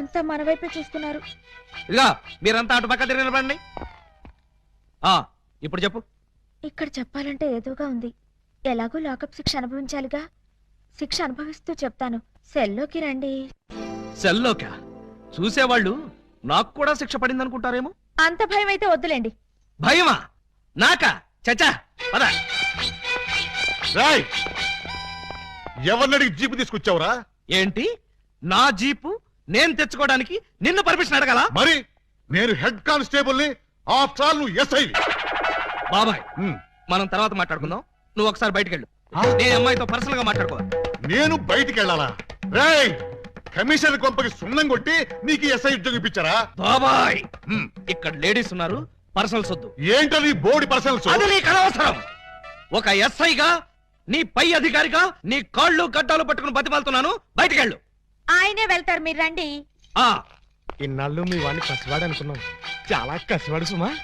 అంతా మన వైపే చూస్తున్నారు. ఇదిగా మీరంతా అటు పక్క తిరిగి నిలబడండి. ఆ ఇప్పుడు చెప్పు. ఇక్కడ చెప్పాలంటే ఏదోగా ఉంది. ఎలాగో లాకప్ శిక్ష అనుభవించాలిగా. శిక్ష అనుభవిస్తూ చెప్తాను. సెల్లోకి రండి. సెల్లోకా? చూసేవాళ్ళు నాకు కూడా శిక్ష పడింది అనుకుంటారేమో అంత భయం అయితే వద్దులేండి. భయమా? నాకా? చచా పద. రాయ్ ఎవరినడికి జీపు తీసుకొచ్చావురా? ఏంటి? నా జీపు నేను తెచ్చుకోవడానికి నిన్ను పర్మిషన్ అడగాల? మరి నేను హెడ్ కానిస్టేబుల్ని ఆఫ్టర్ ఆల్ నువ్వు ఎస్ఐ బాబాయ్ మనం తర్వాత మాట్లాడుకుందాం. నువ్వు ఒకసారి బయటికి వెళ్ళు? నేను అమ్మాయితో పర్సనల్గా మాట్లాడుకోవాలి. నేను బయటికి వెళ్ళాలా రేయ్ కమిషన్ కొంపకి సున్నం కొట్టి నీకు ఎస్ఐ ఉద్యోగం ఇప్పించారా? బాబాయ్. ఇక్కడ లేడీస్ ఉన్నారు పర్సనల్ సొద్దు. ఏంటది బోర్డు పర్సనల్స్ అది నీకు అనవసరం. ఒక ఎస్ఐగా నీ పై అధికారిగా నీ కాళ్ళు గడ్డాలు పట్టుకుని బతిమాలుతున్నాను. బయటికి వెళ్ళు ఆయనే వెళ్తారు మీరు రండి. ఆ. ఇన్నాళ్ళు మీ వాడిని కసివాడు అనుకున్నాం. చాలా కసివాడు సుమా.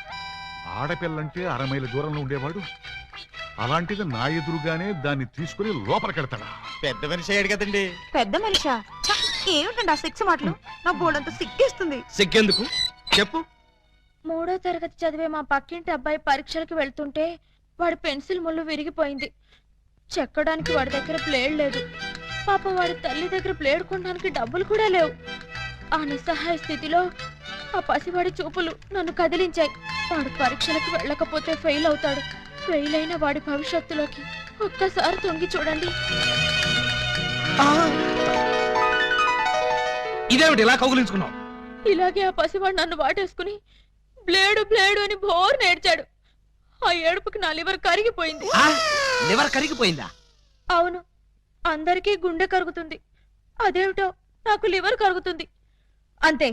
ఆడపిల్లంటే అర మైల దూరంలో ఉండేవాడు. అలాంటిది నా ఎదురుగానే దాన్ని తీసుకుని లోపలికెడతాడా? పెద్ద మనిషి అయ్యాడు కదండి. పెద్ద మనిషా? ఛ, ఏమిటండి ఆ సిక్స్ మాటలు? నా బోర్డంతా సిగ్గేస్తుంది. సిగ్గెందుకు? చెప్పు. మూడో తరగతి చదివే మా పక్కింటి అబ్బాయి పరీక్షలకు వెళ్తుంటే వాడి పెన్సిల్ ముళ్ళు విరిగిపోయింది. చెక్కడానికి వాడి దగ్గర ప్లేడ్ లేదు. పాప వాడి తల్లి దగ్గర ప్లేడ్ కొనడానికి డబ్బులు కూడా లేవు. ఆ నిస్సహాయ స్థితిలో ఆ పసివాడి చూపులు నన్ను కదిలించాయి. వాడు పరీక్షలకు వెళ్ళకపోతే ఫెయిల్ అవుతాడు. ఫెయిల్ అయిన వాడి భవిష్యత్తులోకి ఒక్కసారి తొంగి చూడండి. ఇదేమిటి ఇలా కౌగులించుకున్నావు? ఇలాగే ఆ పసివాడు నన్ను వాటేసుకుని బ్లేడు బ్లేడు అని బోర్ నేర్చాడు. ఆ ఏడుపుకి నా లివర్ కరిగిపోయింది. లివర్ కరిగిపోయిందా? అవును. అందరికీ గుండె కరుగుతుంది. అదేమిటో నాకు లివర్ కరుగుతుంది. అంతే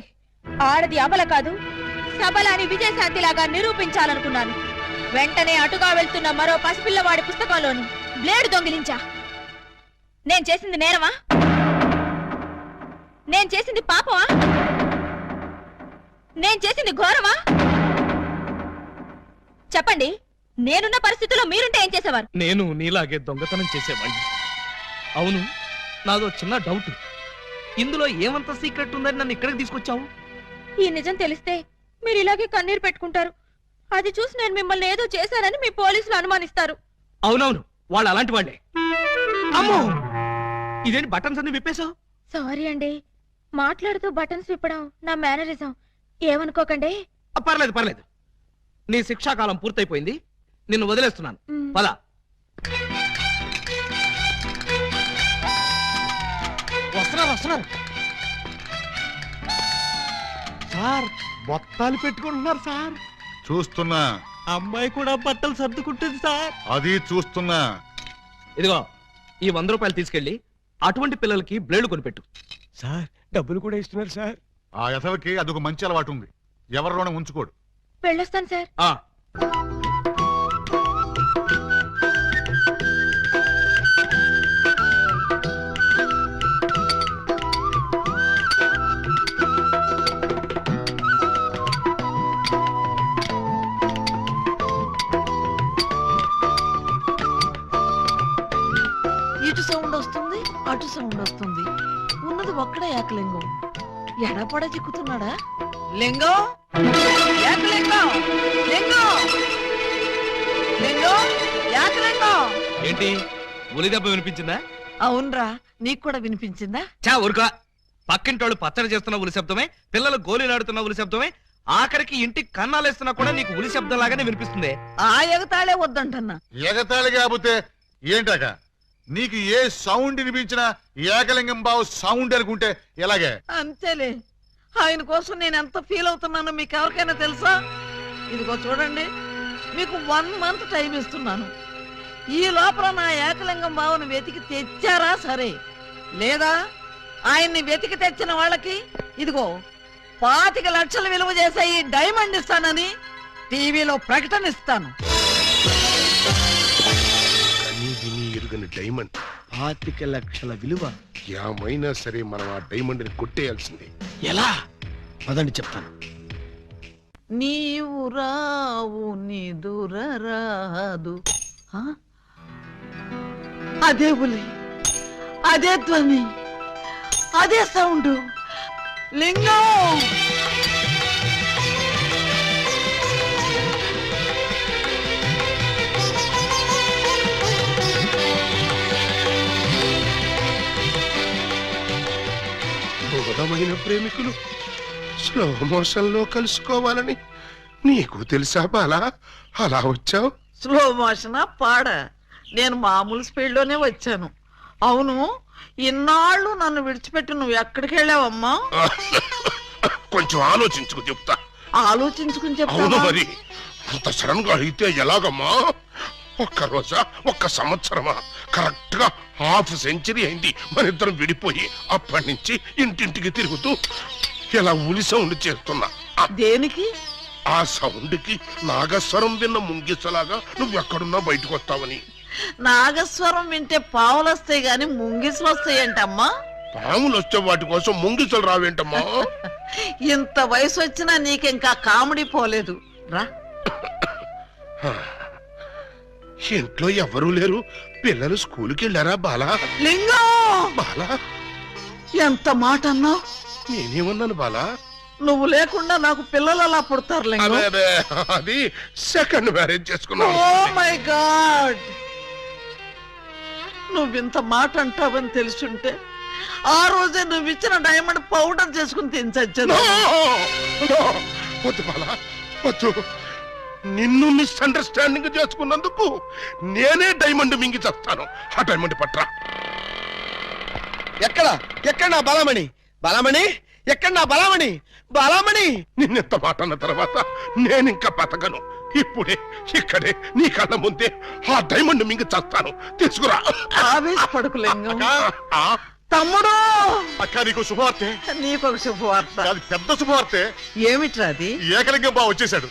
ఆడది అమల కాదు సబలాని విజయశాంతిలాగా నిరూపించాలనుకున్నాను. వెంటనే అటుగా వెళ్తున్న మరో పసిపిల్లవాడి పుస్తకంలోని బ్లేడు దొంగిలించా. నేను చేసింది నేరమా? నేను చేసింది పాపమా? నేను చేసింది ఘోరమా? చెప్పండి నేనున్న పరిస్థితుల్లో మీరుంటే ఏం చేసేవారు? నేను నీలాగే దొంగతనం చేసేవాడిని అవును నాదో చిన్న డౌట్ ఇందులో ఏమంత సీక్రెట్ ఉందని నన్ను ఇక్కడికి తీసుకొచ్చావు? ఈ నిజం తెలిస్తే మీరు ఇలాగే కన్నీరు పెట్టుకుంటారు. అది చూసి నేను మిమ్మల్ని ఏదో చేశానని మీ పోలీసులు అనుమానిస్తారు. అవునవును వాళ్ళు అలాంటి వాళ్ళే. అమ్మో! ఇదేంటి బటన్స్ అన్ని విప్పేశావు? సారీ అండి. మాట్లాడుతూ బటన్స్ విప్పడం నా మేనరిజం ఏమనుకోకండి? ఆ, పర్లేదు పర్లేదు. నీ శిక్షాకాలం పూర్తయిపోయింది. నిన్ను వదిలేస్తున్నాను. మ్, పద. వస్తున్నారు. సార్ బొత్తాలు పెట్టుకుంటున్నారు సార్. చూస్తున్నా. అమ్మాయి కూడా బట్టలు సర్దుకుంటుంది సార్. అది చూస్తున్నా. ఇదిగో ఈ వంద రూపాయలు తీసుకెళ్ళి అటువంటి పిల్లలకి బ్లేడ్ కొనిపెట్టు. సార్ డబ్బులు కూడా ఇస్తున్నారు సార్. ఆ ఎసవకి అదొక మంచి అలవాటు ఉంది. ఎవరిలోనే ఉంచుకోడు. వెళ్ళొస్తాను సార్. ఒక్కడే ఏకలింగం ఎడపడ చిక్కుతున్నాడా? లింగం? ఏకలింగం లింగం? లింగం? ఏకలింగం ఏంటి? ఉలి దెబ్బ వినిపించిందా? అవునరా నీకు కూడా వినిపించిందా? చా ఊరుకో. పక్కింటోళ్ళు పచ్చడి చేస్తున్న ఉలి శబ్దమే పిల్లలు గోళీలాడుతున్న ఉలి శబ్దమే ఆఖరికి ఇంటికి కన్నాలేస్తున్నా కూడా నీకు ఉలి శబ్దం లాగానే వినిపిస్తుంది. ఆ ఎగతాళే వద్దంటన్నా. ఎగతాళి కాకపోతే ఏంటాక నీకు ఏ సౌండ్ వినిపించినా ఏకలింగం బావు సౌండ్ అనుకుంటే ఎలాగే? అంతేలే. ఆయన కోసం నేను ఎంత ఫీల్ అవుతున్నానో మీకు ఎవరికైనా తెలుసా? ఇదిగో చూడండి. మీకు వన్ మంత్ టైం ఇస్తున్నాను. ఈ లోపల నా ఏకలింగం బావును వెతికి తెచ్చారా సరే? లేదా ఆయన్ని వెతికి తెచ్చిన వాళ్ళకి ఇదిగో పాతిక లక్షలు విలువ చేసే ఈ డైమండ్ ఇస్తానని టీవీలో ప్రకటన ఇస్తాను. ఎరుగని డైమండ్ పాతిక లక్షల విలువ. ఏమైనా సరే మనం ఆ డైమండ్ని కొట్టేయాల్సిందే. ఎలా? పదండి చెప్తాను. నీవు రావు నిదుర రాదు. ఆ? అదే ఉలి అదే ధ్వని అదే సౌండ్. లింగం! బోధమైన ప్రేమికులు. స్లో మోషన్లో కలుసుకోవాలని నీకు తెలుసా బాలా? అలా వచ్చావు? స్లో మోషన్ పాడ. నేను మామూలు స్పీడ్లోనే వచ్చాను. అవును ఇన్నాళ్ళు నన్ను విడిచిపెట్టి నువ్వు ఎక్కడికి వెళ్ళావమ్మా? కొంచెం ఆలోచించుకు చెప్తా. ఆలోచించుకుని అవును చెప్తావా మరి. అంత సడన్గా అయితే ఎలాగమ్మా? ఒక్క రోజా ఒక్క సంవత్సరమా? కరెక్ట్గా హాఫ్ సెంచరీ అయింది. మన ఇద్దరం విడిపోయి అప్పటి నుంచి ఇంటింటికి తిరుగుతూ ఇలా ఉలి సౌండ్ చేస్తున్నా. దేనికి? ఆ సౌండ్కి నాగస్వరం విన్న ముంగిసలాగా నువ్వు ఎక్కడున్నా బయటకు వస్తావని. నాగస్వరం వింటే పావులు వస్తాయి గాని ముంగిసులు వస్తాయంటమ్మా పాములు వచ్చే వాటి కోసం ముంగిసలు రావేంటమ్మా? ఇంత వయసు వచ్చినా నీకింకా కామెడీ పోలేదు. రా. ఇంట్లో ఎవరూ లేరు. పిల్లలు స్కూల్కి వెళ్ళారా బాలా? లింగం! బాలా? ఎంత మాట అన్నావు నేనేమన్నాను బాలా? నువ్వు లేకుండా నాకు పిల్లలు అలా పుడతారు లింగం? అదే అదే అది సెకండ్ మ్యారేజ్ చేసుకున్నాను. Oh my God! నువ్వింత మాట అంటావని తెలుసుంటే ఆ రోజే నువ్వు ఇచ్చిన డైమండ్ పౌడర్ చేసుకుని No! No! వద్దు బాలా వద్దు. నిన్ను మిస్అండర్స్టాండింగ్ చేసుకున్నందుకు నేనే డైమండ్ మింగి చేస్తాను. ఆ డైమండ్ పట్రా. ఎక్కడ? ఎక్కడ నా బలమణి? బలమణి? ఎక్కడ నా బలమణి? బలమణి! నిన్నెంత మాట అన్న తర్వాత నేనింకా బతకను. ఇప్పుడే ఇక్కడే నీ కళ్ళ ముందే ఆ డైమండ్ మింగి చేస్తాను. తీసుకురా. ఆవేశపడుకు లింగం. ఆ, తమ్ముడు అక్క నీకు శుభవార్తె నీకొక శుభవార్త అది పెద్ద శుభవార్తె ఏమిట్రా అది ఏకలింగం బావ వచ్చేసాడు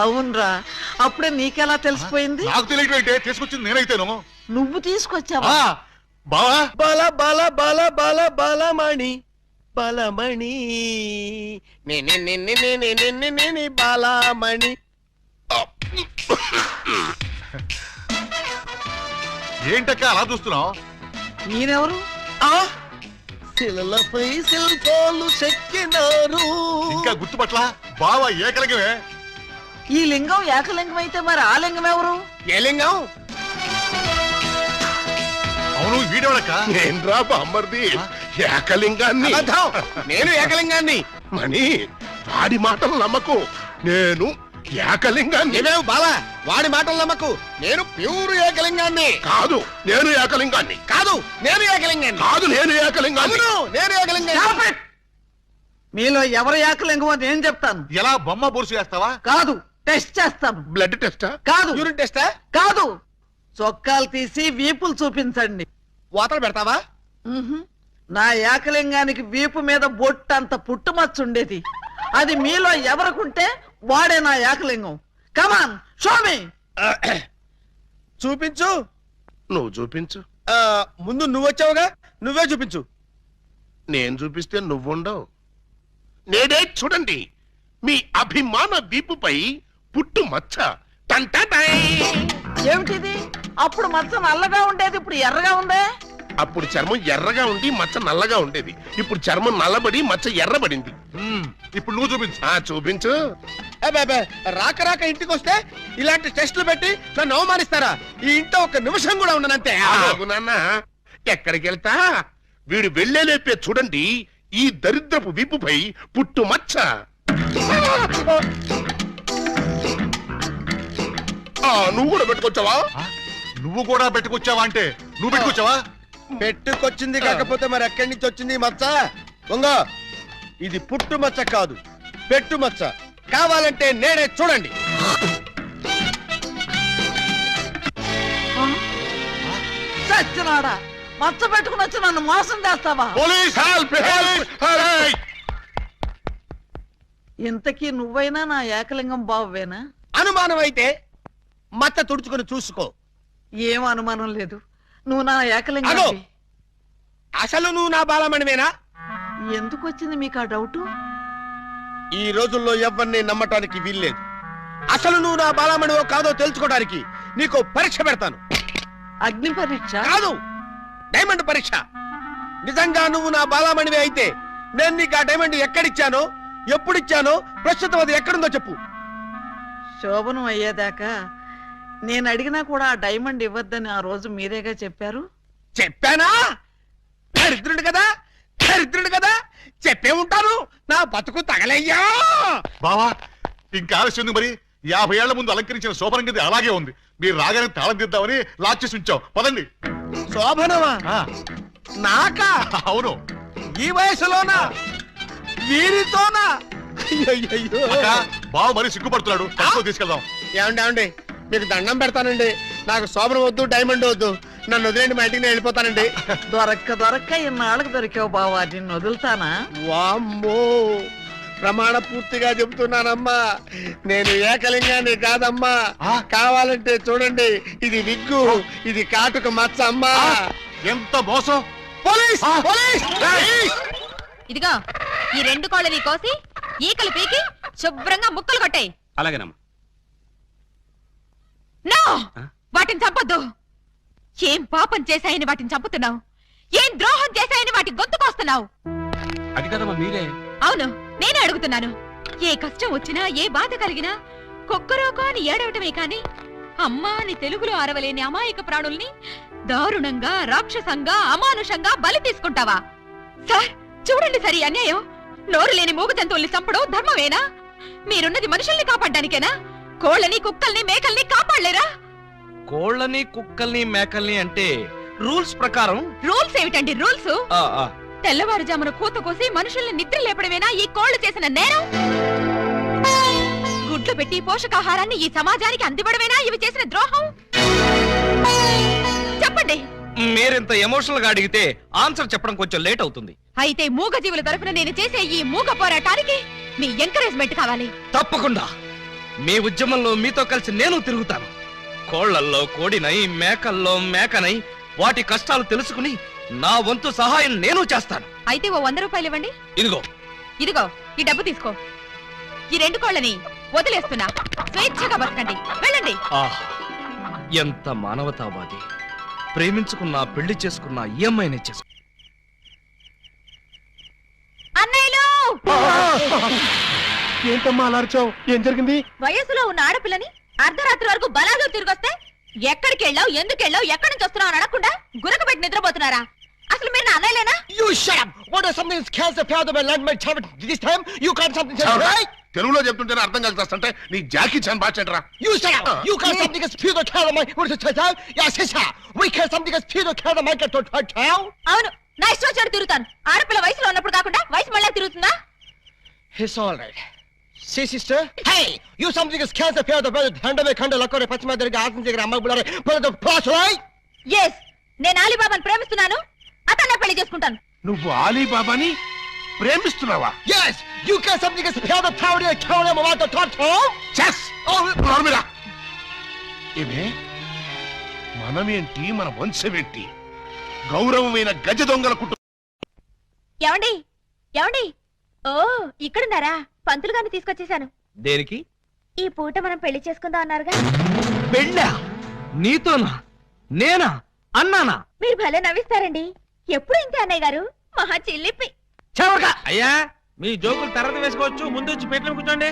అవునరా అప్పుడే నీకెలా తెలిసిపోయింది నాకు తెలియటం ఏంటే తీసుకొచ్చింది నేనైతేను నువ్వు తీసుకొచ్చావా ఆ, బావా బల బల బల బల బలమణి బలమణి నేనే నిన్నే నేనే నిన్నే నేనే బలమణి ఏంటక్క అలా చూస్తున్నావు ఈయనెవరు ఆ శిలలపై శిల్పాలు చెక్కినారు. ఇంకా గుర్తుపట్ల బావ ఏకలింగమే. ఈ లింగం ఏకలింగం అయితే మరి ఆ లింగం ఎవరు? ఏ లింగం? అవును వీడేవాడక్క నేన్రా బామ్మర్ది. ఏకలింగాన్ని. అబద్ధం. నేను ఏకలింగాన్ని. మణి వాడి మాటలు నమ్మకు. నేను ఏకలింగాన్ని. నీవేవు బాల వాడి మాటలు నమ్మకు నేను ప్యూర్ ఏకలింగాన్ని. కాదు నేను ఏకలింగాన్ని. కాదు నేను ఏకలింగాన్ని. కాదు నేను ఏకలింగాన్ని. అవును నేను ఏకలింగాన్ని. Stop it! మీలో ఎవరు ఏకలింగమో నేను చెప్తాను. ఎలా బొమ్మ బొరుసు వేస్తావా కాదు టెస్ట్ చేస్తాను. బ్లడ్ టెస్టా కాదు. యూరిన్ టెస్టా కాదు. చొక్కాలు తీసి వీపులు చూపించండి. వాతలు పెడతావా. నా ఏకలింగానికి వీపు మీద బొట్టంత పుట్టుమచ్చ ఉండేది అది మీలో ఎవరికుంటే వాడే నా ఏకలింగం. కమాన్ షోమి చూపించు. నువ్వు చూపించు. ఆ, ముందు నువ్వు వచ్చావుగా నువ్వే చూపించు. నేను చూపిస్తే నువ్వుండవు. నేనే చూడండి మీ అభిమాన వీపుపై పుట్టు మచ్చ. టంటటై. ఏమిటిది? అప్పుడు మచ్చ నల్లగా ఉండేది ఇప్పుడు ఎర్రగా ఉందే? అప్పుడు చర్మం ఎర్రగా ఉండి మచ్చ నల్లగా ఉండేది. ఇప్పుడు చర్మం నల్లబడి మచ్చ ఎర్రబడింది. ఇప్పుడు నువ్వు చూపించు. ఆ చూపించు. రాక రాక ఇంటికి వస్తే ఇలాంటి టెస్టులు పెట్టి నన్ను అవమానిస్తారా? ఈ ఇంట్లో ఒక నిమిషం కూడా ఉండనంతే. ఆగు నాన్న. ఎక్కడికి వెళ్తా వీడు వెళ్ళేలేపే చూడండి ఈ దరిద్రపు వీపుపై పుట్టు మచ్చ. ఆ, నువ్వు కూడా పెట్టుకొచ్చావా? ఆ, నువ్వు కూడా పెట్టుకొచ్చావా అంటే నువ్వు పెట్టుకొచ్చావా? పెట్టుకొచ్చింది కాకపోతే మరి ఎక్కడి నుంచి వచ్చింది ఈ మచ్చ? దొంగ ఇది పుట్టు మచ్చ కాదు పెట్టు మచ్చ. కావాలంటే నేనే చూడండి. చచ్చినాడా? మచ్చ పెట్టుకుని వచ్చి నన్ను మోసం చేస్తావా? పోలీస్. ఇంతకీ నువ్వైనా నా ఏకలింగం బావేనా అనుమానం అయితే మచ్చ తుడుచుకొని చూసుకో. ఏం అనుమానం లేదు? నువ్వు నా అగో! ఏకలింగం అసలు నువ్వు నా బాలమణివేనా? ఎందుకు వచ్చింది మీకు ఆ డౌట్? ఈ రోజుల్లో ఎవరిని నమ్మటానికి వీల్లేదు. అసలు నువ్వు నా బాలమణివో కాదో తెలుసుకోవడానికి నీకు పరీక్ష పెడతాను. అగ్ని పరీక్ష? కాదు! డైమండ్ పరీక్ష. నిజంగా నువ్వు నా బాలమణివే అయితే నేను నీకు ఆ డైమండ్ ఎక్కడిచ్చాను ఎప్పుడు ఇచ్చాను ప్రస్తుతం అది ఎక్కడుందో చెప్పు. శోభనం అయ్యేదాకా నేను అడిగినా కూడా ఆ డైమండ్ ఇవ్వద్దని ఆ రోజు మీరేగా చెప్పారు? చెప్పానా? దరిద్రుడు కదా? దరిద్రుడు కదా? చెప్పే ఉంటాను. నా బతుకు తగలయ్యా! బావా ఇంకా ఆలస్యం ఉంది మరి. యాభై ఏళ్ళ ముందు అలంకరించిన శోభనం గది అలాగే ఉంది. మీరు రాగానే తాళం తీద్దామని లాక్ చేసి ఉంచాం పదండి. శోభనమా? ఆ, నాకా? అవును. ఈ వయసులోనా? వీరితోనా. అక్క, బావ మరీ సిగ్గుపడుతున్నాడు. తక్కువ తీసుకెళ్దాం. ఏమండి ఏమండి? మీకు దండం పెడతానండి. నాకు శోభనం వద్దు డైమండ్ వద్దు. నన్ను వదిలేండి మా ఇంటికి నేను వెళ్ళిపోతానండి. దొరక్క దొరక్క ఇన్నాళ్ళకి దొరికావు బావా నిన్ను వదులుతానా? వామ్మో! ప్రమాణ పూర్తిగా చెబుతున్నానమ్మా. నేను ఏకలింగాన్ని కాదమ్మా? కావాలంటే చూడండి ఇది విగ్గు ఇది కాటుక మచ్చ అమ్మా. ఎంత మోసం? పోలీస్! పోలీస్! ఏయ్! ఇదిగో ఈ రెండు కోళ్ళని కోసి ఈకలు పీకి శుభ్రంగా ముక్కలు కొట్టాయి. అలాగేనమ్మా. నో! వాటిని చంపొద్దు. ఏం పాపం చేశాయని వాటిని చంపుతున్నావు? ఏం ద్రోహం చేశాయని వాటి అది కదమ్మా మీరే. అవును నేనే అడుగుతున్నాను. ఏ కష్టం వచ్చినా ఏ బాధ కలిగినా కొక్కరోకో అని ఏడవటమే కాని అమ్మా అని తెలుగులో అరవలేని అమాయక ప్రాణుల్ని దారుణంగా రాక్షసంగా అమానుషంగా బలి తీసుకుంటావా? సార్ చూడండి సరి అన్యాయం. నోరు లేని మూగ జంతువుల్ని చంపడం ధర్మమేనా? మీరున్నది మనుషుల్ని కాపాడ్డానికేనా? కోళ్ళని కుక్కల్ని మేకల్ని కాపాడలేరా? కోళ్ళని కుక్కల్ని మేకల్ని అంటే రూల్స్ ప్రకారం రూల్స్ ఏమిటండి రూల్స్? తెల్లవారుజామున కూత కోసి మనుషుల్ని నిద్ర లేపడమేనా ఈ కోళ్ళు చేసిన నేరం? గుడ్లు పెట్టి పోషకాహారాన్ని ఈ సమాజానికి అందివ్వడమేనా? ఇవి చేసిన ద్రోహం? చెప్పండి. మీరింత ఎమోషనల్గా అడిగితే ఆన్సర్ చెప్పడం కొంచెం లేట్ అవుతుంది. అయితే మూగ జీవుల తరఫున నేను చేసే ఈ మూగ పోరాటానికి మీ ఎంకరేజ్మెంట్ కావాలి. తప్పకుండా. మీ ఉద్యమంలో మీతో కలిసి నేను తిరుగుతాను. కోళ్ళల్లో కోడినై మేకల్లో మేకనై వాటి కష్టాలు తెలుసుకుని నా వంతు సహాయం నేను చేస్తాను. అయితే ఓ వంద రూపాయలు ఇవ్వండి. ఇదిగో. ఇదిగో ఈ డబ్బు తీసుకో. ఈ రెండు కోళ్ళని వదిలేస్తున్నా. స్వేచ్ఛగా బతకండి. వెళ్ళండి. ఆహ్ ఎంత మానవతావాది. ప్రేమించుకున్నా పెళ్ళి చేసుకున్నా ఈ అమ్మాయిని చేసుకు ఏంటమ్మా అలాడ్చావు ఏం జరిగింది? వయసులో ఉన్న ఆడపిల్లని అర్ధరాత్రి వరకు బలాగా తిరిగొస్తే ఎక్కడికి వెళ్ళావు ఎందుకు వెళ్ళావు ఎక్కడి నుంచి వస్తున్నావు అని అడగకుండా గురక పెట్టి నిద్రపోతున్నారా? అసలు మీరు అనలేనా you shut up what is something scales the father by land my chat this time you can't something say right తెలుగులో చెప్తుంటేనే అర్థం కలుగుతాస్త అంటే నీ Jackie Chan బాచెంట్రా you shut up you can't something is feed kale my what is chat ya CISA we kale something is feed the kale my cut to talk how అవును. Nice వచ్చాడు తిరుగుతాను. ఆడపిల్ల వయసులో ఉన్నప్పుడు కాకుండా వయసు మళ్ళీ తిరుగుతుందా? His all right see sister hey you something is cancer fear the brother హండమే ఖండ లకోరే పశ్చిమ దగ్గర ఆసన్ దగ్గర అమ్మ బుల్లారే బ్రదర్ ఫ్లాష్ రై yes. నేను ఆలీబాబాని ప్రేమిస్తున్నాను. అతన్న పెళ్ళి చేసుకుంటాను. నువ్వు ఆలీబాబాని ప్రేమిస్తున్నావా? Yes! You can something is fear the power of kill him about the torture yes! Oh. Marmira ఇవి మనం ఏంటి మన వంశం ఏంటి గౌరవమైన గజ దొంగల కుటుంబం. ఏమండి? ఏమండి? ఓ ఇక్కడున్నారా? పంతులు గారిని తీసుకొచ్చేసాను దేనికి? ఈ పూట మనం పెళ్ళి చేసుకుందాం అన్నారుగా. పెళ్ళా? నీతోనా? నేనా? అన్నానా? మీరు భలే నవ్విస్తారండి. ఎప్పుడు ఇంతే అన్నయ్య గారు? మహా చిల్లిపి. చెవగా అయ్యా మీ జోకులు తర్వాత వేసుకోవచ్చు. ముందు వచ్చి పెట్టిన కూర్చోండి.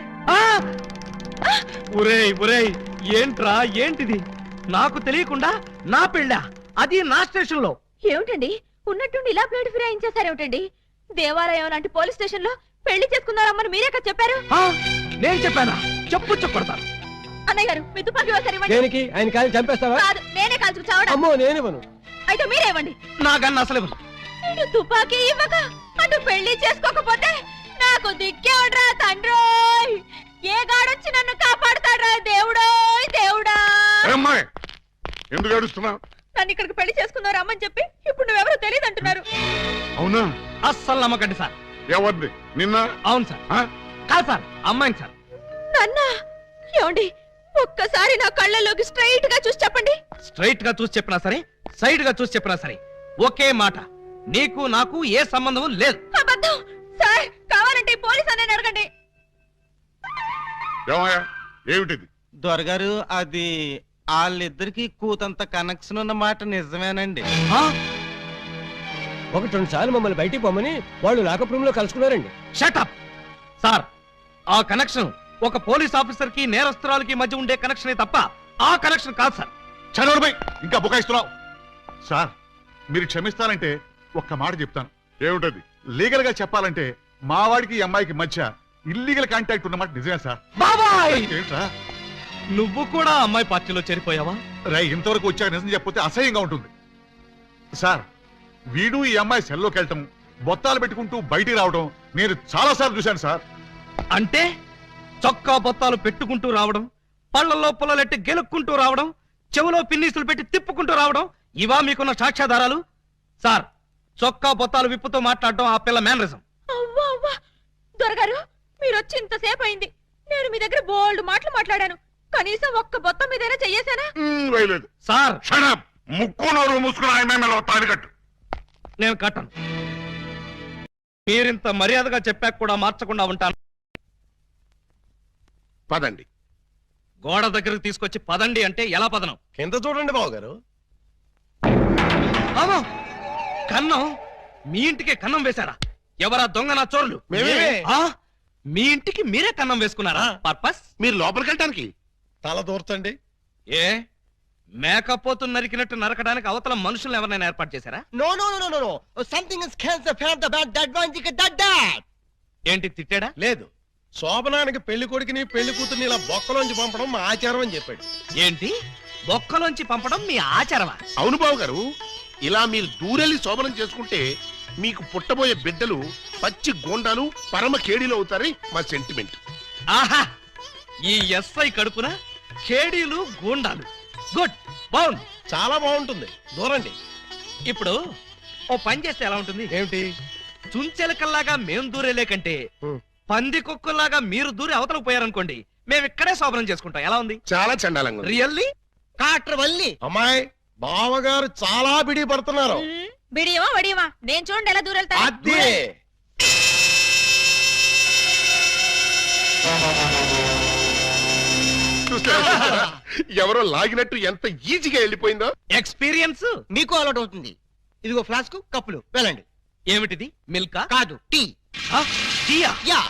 ఒరేయ్ ఒరేయ్ ఏంట్రా ఏంటిది? నాకు తెలియకుండా నా పెళ్ళా? అది నా స్టేషన్లో ఏమిటండి? ఉన్నట్టుండి ఇలా ప్లేట్ ఫిరాయించేశారేమిటండి? దేవాలయం లాంటి పోలీస్ స్టేషన్లో పెళ్ళి చేసుకున్నారమ్మని మీరే కదా చెప్పారు? నేను చెప్పానా? చెప్పు చెప్పడతాను అన్నయ్య గారు మీ తుపాకీ ఒకసారి ఇవ్వండి. దేనికి? ఆయన కాలి చంపేస్తావా? కాదు నేనే కాల్చుకు చావడం? అమ్మో నేనివ్వను అయితే మీరే ఇవ్వండి. నాకన్నా అసలు ఇవ్వను. ఇటు తుపాకీ ఇవ్వక అటు పెళ్ళి చేసుకోకపోతే నాకు దిక్కేవడ్రా తండ్రోయ్? ఏ గాడొచ్చి నన్ను కాపాడుతాడ్రా దేవుడోయ్ దేవుడా? అమ్మాయి ఎందుకు ఏడుస్తున్నావు? నన్ను ఇక్కడికి పెళ్ళి చేసుకున్నారు రమ్మని చెప్పి ఇప్పుడు నువ్వెవరో తెలియదు అంటున్నారు అవునా? అస్సలు నమ్మకండి సార్. ఎవరిది? నిన్న? అవును సార్. ఆ? కాదు సార్ అమ్మాయిని సార్. నాన్న? ఏమండి? ఒక్కసారి నా కళ్ళలోకి స్ట్రైట్గా చూసి చెప్పండి. స్ట్రైట్గా చూసి చెప్పినా సరే సైడ్గా చూసి చెప్పినా సరే ఒకే మాట. నీకు నాకు ఏ సంబంధం లేదు. అబద్ధం. సార్ కావాలంటే ఈ పోలీస్ అనే అడగండి. ఏమయ్యా? ఏమిటిది? దొరగారు అది వాళ్ళిద్దరికి కూతంత కనెక్షన్ ఉన్న మాట నిజమేనండి. ఆ? ఒకటి రెండు సార్లు మమ్మల్ని బయటికి పొమ్మని వాళ్ళు లాకప్ రూమ్లో కలుసుకున్నారండి. షటప్ సార్ ఆ కనెక్షన్ ఒక పోలీస్ ఆఫీసర్కి నేరస్తురాలకి మధ్య ఉండే కనెక్షనే తప్ప ఆ కనెక్షన్ కాదు సార్ చనోరుబై ఇంకా బుకాయిస్తున్నావు. సార్ మీరు క్షమిస్తానంటే ఒక్క మాట చెప్తాను. ఏమిటది? లీగల్గా చెప్పాలంటే మా వాడికి ఈ అమ్మాయికి మధ్య ఇల్లీగల్ కాంటాక్ట్ ఉన్నమాట నిజమే సార్ బాబాయ్! ఏంట్రా? నువ్వు కూడా అమ్మాయి పార్టీలో చేరిపోయావా? రై ఇంతవరకు వచ్చాక నిజం చెప్పితే అసహ్యంగా ఉంటుంది. సార్ వీడు ఈ అమ్మాయి సెల్లోకి వెళ్ళటం బొత్తాలు పెట్టుకుంటూ బయటికి రావడం నేను చాలా సార్లు చూశాను సార్. అంటే చొక్కా బొత్తాలు పెట్టుకుంటూ రావడం పళ్ళల్లో పుల్లలెట్టి గెలుక్కుంటూ రావడం చెవులో పిన్నీసులు పెట్టి తిప్పుకుంటూ రావడం ఇవా మీకున్న సాక్ష్యాధారాలు? సార్ చొక్కా బొత్తాలు విప్పుతూ మాట్లాడడం ఆ పిల్ల మేనరిజం. అవ్వా అవ్వా దొరగారు మీరు వచ్చి ఇంతసేపు అయింది. నేను మీ దగ్గర బోల్డ్ మాటలు మాట్లాడాను. కనీసం ఒక్క బొత్తం మీదైనా చెయ్యేశానా? వేయలేదు. సార్! షడప్ ముక్కు నోరు మూసుకుని ఆయన మెల్ల తాలికట్టు నేను కట్టను. మీరింత మర్యాదగా చెప్పాక కూడా మార్చకుండా ఉంటాను. పదండి. గోడ దగ్గరకు తీసుకొచ్చి పదండి అంటే ఎలా పదనం? కింద చూడండి బాబు గారు! కన్నం? మీ ఇంటికే కన్నం వేశారా? ఎవరా దొంగ నా చోరులు? మేమే. ఆ? మీ ఇంటికి మీరే కన్నం వేసుకున్నారా? పర్పస్? మీరు లోపలికి వెళ్ళటానికి? తల దూర్తండి ఏ? మేకపోతు నరికినట్టు నరకడానికి అవతల మనుషులు ఎవరైనా ఏర్పాటు చేశారా? No no no no no something is cancer fat the bad that one thick that that ఏంటి తిట్టాడా? లేదు. శోభనానికి పెళ్ళి కొడుకుని పెళ్ళి కూతుర్ని ఇలా బొక్కలోంచి పంపడం మా ఆచారం అని చెప్పాడు. ఏంటి? బొక్కలోంచి పంపడం మీ ఆచారమా? అవును బాబు గారు ఇలా మీరు దూరెళ్ళి శోభనం చేసుకుంటే మీకు పుట్టబోయే బిడ్డలు పచ్చి గోండాలు పరమ కేడీలు అవుతారని మా సెంటిమెంట్ ఆహా! ఈ ఎస్ఐ కడుపున కేడీలు గూండాలు. గుడ్ బాగుంది. చాలా బాగుంటుంది. దూరండి. ఇప్పుడు ఓ పని చేస్తే ఎలా ఉంటుంది? ఏమిటి? చుంచెలకల్లాగా మేం దూరేలే కంటే హ్మ్. పంది కుక్కల్లాగా మీరు దూరి అవతలకు పోయారనుకోండి మేము ఇక్కడే శోభనం చేసుకుంటాం. ఎలా ఉంది? చాలా చండాలంగా ఉంది. రియల్లీ? కాటర్ వల్లి. అమ్మాయి బావగారు చాలా బిడి పడుతున్నారు. బిడియమా వడియమా? నేను చూడండి ఎలా దూరెళ్తా అదే? ఎవరో లాగినట్టు ఎంత ఈజీగా వెళ్ళిపోయిందో? ఎక్స్పీరియన్స్ మీకు అలవాటు అవుతుంది. ఇదిగో ఫ్లాస్క్ కప్పులు వెళ్ళండి. ఏమిటిది? మిల్కా? కాదు టీ. టీయా? యా.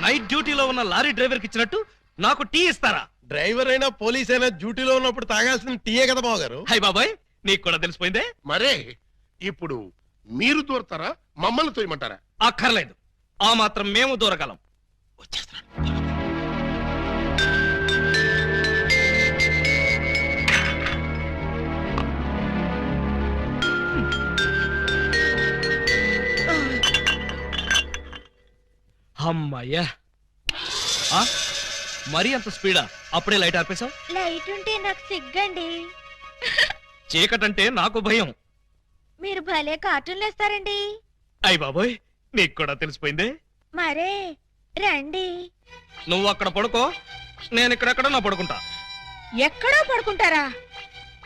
నైట్ డ్యూటీలో ఉన్న లారీ డ్రైవర్కి ఇచ్చినట్టు నాకు టీ ఇస్తారా? డ్రైవర్ అయినా పోలీస్ అయినా డ్యూటీలో ఉన్నప్పుడు తాగాల్సిన టీయే కదా బావగారు. హై బాబాయ్ నీకు కూడా తెలిసిపోయిందే? మరే ఇప్పుడు మీరు దూరతారా మమ్మల్ని తోయమంటారా? అక్కర్లేదు. ఆ మాత్రం మేము దూరగలం. అమ్మయ్యా. ఆ? మరీ అంత స్పీడా? అప్పుడే లైట్ ఆర్పేశావు? లైట్ ఉంటే నాకు సిగ్గండి. చీకటంటే నాకు భయం. మీరు భలే కార్టూన్లు వేస్తారండి. అయ్ బాబోయ్ నీకు కూడా తెలిసిపోయిందే? మరే రండి. నువ్వు అక్కడ పడుకో నేను ఇక్కడెక్కడ నా పడుకుంటా. ఎక్కడో పడుకుంటారా?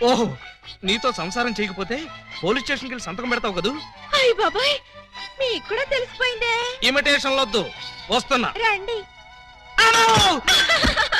ఓహో నీతో సంసారం చేయకపోతే పోలీస్ స్టేషన్కి వెళ్ళి సంతకం పెడతావు కదూ? అయ్య బాబాయ్ మీకు కూడా తెలిసిపోయిందే. ఇమిటేషన్ వద్దు వస్తున్నా. రండి.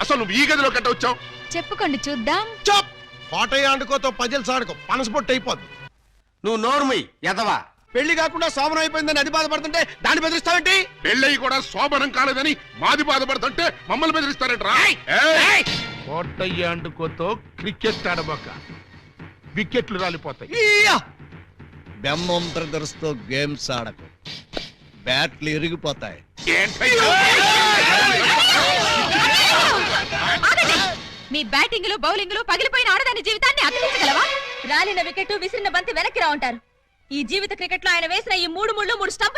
అసలు నువ్వు ఈ గదిలో కట్ట వచ్చావు? చెప్పుకోండి చూద్దాం. చప్! కోటయ్య ఆడుకోతో పజిల్ సాడుకో పనసపొట్టు అయిపోద్ది. నువ్వు నోర్మి ఎదవా పెళ్ళి కాకుండా సోమరం అయిపోయిందని అది బాధపడుతుంటే దాన్ని బెదిరిస్తావేంటి? పెళ్ళయి కూడా శోభనం కాలేదని మాది బాధపడుతుంటే మమ్మల్ని బెదిరిస్తారంటరా? కోటయ్య అండుకోతో క్రికెట్ ఆడబోక. వికెట్లు రాలిపోతాయి! బెమ్మం బ్రదర్స్తో గేమ్స్ ఆడకు. బ్యాట్లు ఇరిగిపోతాయి. ఆగండి! మీ బ్యాటింగ్లో బౌలింగ్లో పగిలిపోయిన ఆడదాని జీవితాన్ని అతికించగలవా రాలిన వికెట్ విసిరిన బంతి వెనక్కి రా ఉంటారు ఈ జీవిత క్రికెట్లో ఆయన వేసిన ఈ మూడు ముళ్ళు మూడు స్టంపులు